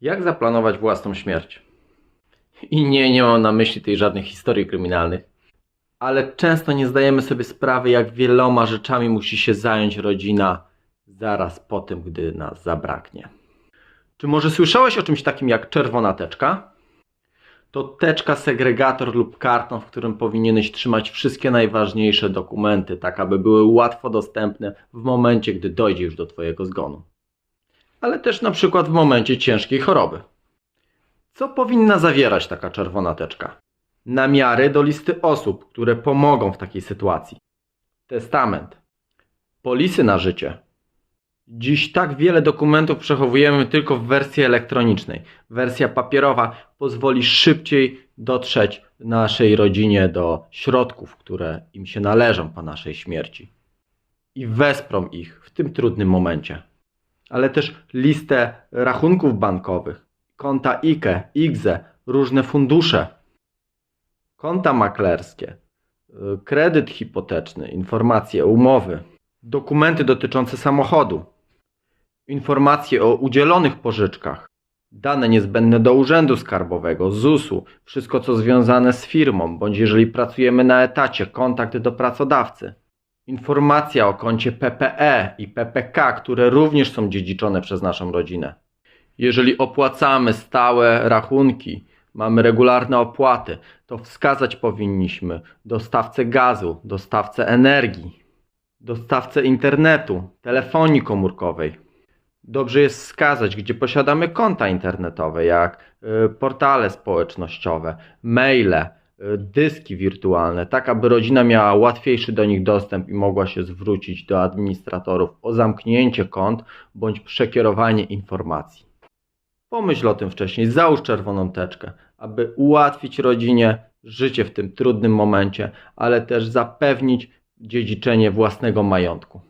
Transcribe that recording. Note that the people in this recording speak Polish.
Jak zaplanować własną śmierć? I nie, nie mam na myśli tej żadnych historii kryminalnych. Ale często nie zdajemy sobie sprawy, jak wieloma rzeczami musi się zająć rodzina zaraz po tym, gdy nas zabraknie. Czy może słyszałeś o czymś takim jak czerwona teczka? To teczka, segregator lub karton, w którym powinieneś trzymać wszystkie najważniejsze dokumenty, tak aby były łatwo dostępne w momencie, gdy dojdzie już do Twojego zgonu. Ale też na przykład w momencie ciężkiej choroby. Co powinna zawierać taka czerwona teczka? Namiary do listy osób, które pomogą w takiej sytuacji. Testament. Polisy na życie. Dziś tak wiele dokumentów przechowujemy tylko w wersji elektronicznej. Wersja papierowa pozwoli szybciej dotrzeć naszej rodzinie do środków, które im się należą po naszej śmierci. I wesprą ich w tym trudnym momencie. Ale też listę rachunków bankowych, konta IKE, IGZE, różne fundusze, konta maklerskie, y, kredyt hipoteczny, informacje, umowy, dokumenty dotyczące samochodu, informacje o udzielonych pożyczkach, dane niezbędne do urzędu skarbowego, ZUS-u, wszystko co związane z firmą, bądź jeżeli pracujemy na etacie, kontakt do pracodawcy. Informacja o koncie PPE i PPK, które również są dziedziczone przez naszą rodzinę. Jeżeli opłacamy stałe rachunki, mamy regularne opłaty, to wskazać powinniśmy dostawcę gazu, dostawcę energii, dostawcę internetu, telefonii komórkowej. Dobrze jest wskazać, gdzie posiadamy konta internetowe, jak y, portale społecznościowe, maile, dyski wirtualne, tak aby rodzina miała łatwiejszy do nich dostęp i mogła się zwrócić do administratorów o zamknięcie kont bądź przekierowanie informacji. Pomyśl o tym wcześniej, załóż czerwoną teczkę, aby ułatwić rodzinie życie w tym trudnym momencie, ale też zapewnić dziedziczenie własnego majątku.